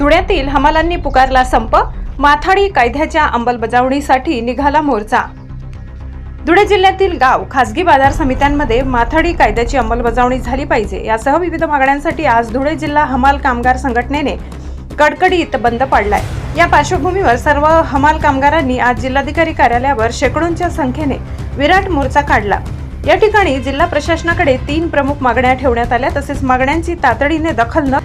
धुळ्यातील हमालांनी पुकारला संप माथाडी कायद्याच्या अंमलबजावणीसाठी निघाला मोर्चा. धुळे जिल्ह्यातील गाव खासगी बाजार समित्यांमध्ये माथाडी कायद्याची अंमलबजावणी झाली पाहिजे यासह विविध मागण्यांसाठी आज धुळे जिल्हा हमाल कामगार संघटनेने कडकडीत बंद पाडलाय. या पार्श्वभूमीवर सर्व हमाल कामगारांनी आज जिल्हाधिकारी कार्यालयावर शेकडोंच्या संख्येने विराट मोर्चा काढला. या ठिकाणी जिल्हा प्रशासनाकडे तीन प्रमुख मागण्या ठेवण्यात आल्या तसेच मागण्यांची तातडीने दखल न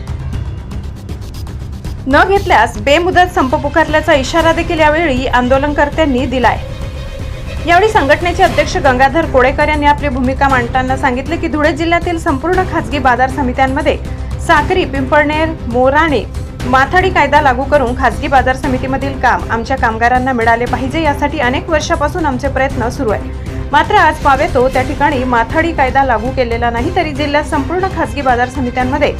न घेतल्यास बेमुदत संप पुकारल्याचा इशारा देखील यावेळी आंदोलनकर्त्यांनी दिलाय. यावेळी संघटनेचे अध्यक्ष गंगाधर कोळेकर यांनी आपली भूमिका मांडताना सांगितले की धुळे जिल्ह्यातील संपूर्ण खासगी बाजार समित्यांमध्ये साक्री पिंपळनेर मोराणे माथाडी कायदा लागू करून खासगी बाजार समितीमधील काम आमच्या कामगारांना मिळाले पाहिजे यासाठी अनेक वर्षापासून आमचे प्रयत्न सुरू आहे. मात्र आज पावेतो त्या ठिकाणी माथाडी कायदा लागू केलेला नाही तरी जिल्ह्यात संपूर्ण खासगी बाजार समित्यांमध्ये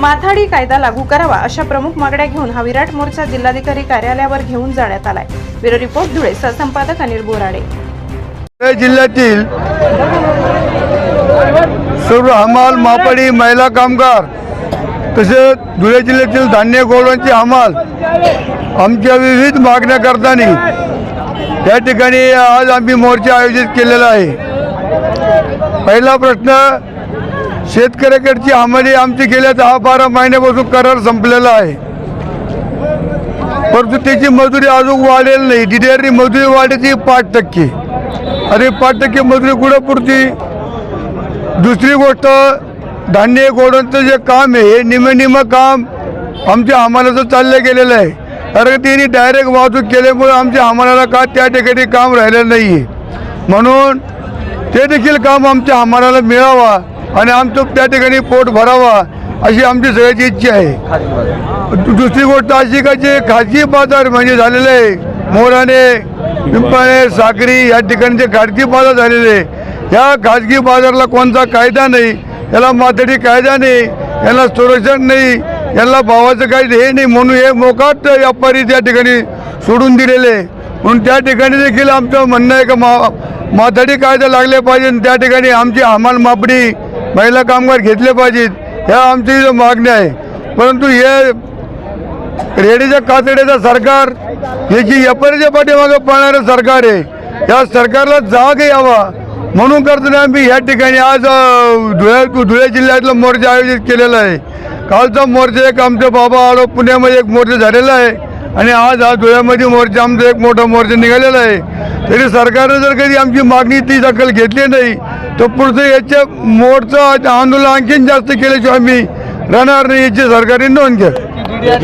माथाडी कायदा लागू करावा अशा प्रमुख मागण्या घेऊन हा विराट मोर्चा जिल्हाधिकारी कार्यालयावर घेऊन जाण्यात आलाय. Bureau report Dhule. सहसंपादक Anil Borade. जिल्ह्यातील सर्व हमाल मापाडी महिला कामगार तसेच धुळे जिल्ह्यातील धान्य गोळांचे हमाल आमच्या विविध मागण्या करताना या ठिकाणी आज आम्ही मोर्चा आयोजित केलेला आहे. पहिला प्रश्न शेतकऱ्याकडची हमाली आमची गेल्या दहा बारा महिन्यापासून करार संपलेला आहे. परंतु त्याची मजुरी अजून वाढेल नाही. डिडेअरनी मजुरी वाढायची पाच टक्के. अरे पाच टक्के मजुरी कुठं पुरती? दुसरी गोष्ट धान्य गोडांचं जे काम आहे हे निम काम आमच्या हमालाचं चाललं गेलेलं आहे. कारण त्यांनी डायरेक्ट वाहतूक केल्यामुळे आमच्या हमालाला का त्या ठिकाणी काम राहिलं नाही आहे म्हणून ते देखील काम आमच्या हमालाला मिळावा आणि आमचं त्या ठिकाणी पोट भरावा अशी आमची सगळ्याची इच्छा आहे. दु- दुसरी गोष्ट अशी का जे खाजगी बाजार म्हणजे झालेलं आहे. मोराने पिंपळे साखरी या ठिकाणी जे खाजगी बाजार झालेले आहे या खाजगी बाजारला कोणता कायदा नाही याला माथडी कायदा नाही याला संरक्षण नाही यांना भावाचं काही हे नाही म्हणून हे मोकाट व्यापारी त्या ठिकाणी सोडून दिलेले आहे. म्हणून त्या ठिकाणी देखील आमचं म्हणणं आहे का मा माथाडी कायदा लागले पाहिजे त्या ठिकाणी आमची हमाल मापडी महिला कामगार घेतले पाहिजेत ह्या आमची मागणी मागण्या आहे. परंतु हे रेडीच्या कातड्याचं सरकार याची व्यापारीच्या पाठीमागं पाळणारं सरकार आहे. या सरकारला जाग यावा. म्हणून करताना आम्ही या ठिकाणी आज धुळ्या धुळे धुळे जिल्ह्यातला मोर्चा आयोजित केलेला आहे. कालचा मोर्चा एक आमचे बाबा आलो पुण्यामध्ये एक मोर्चा झालेला आहे. आणि आज हा धुळ्यामध्ये मोर्चा आमचा एक मोठा मोर्चा निघालेला आहे. तरी सरकारने जर कधी आमची मागणी ती दखल घेतली नाही तर पुढचं याच्या मोर्चा आंदोलन आणखीन जास्त केल्याशिवाय आम्ही राहणार नाही याची सरकारने नोंद घ्या.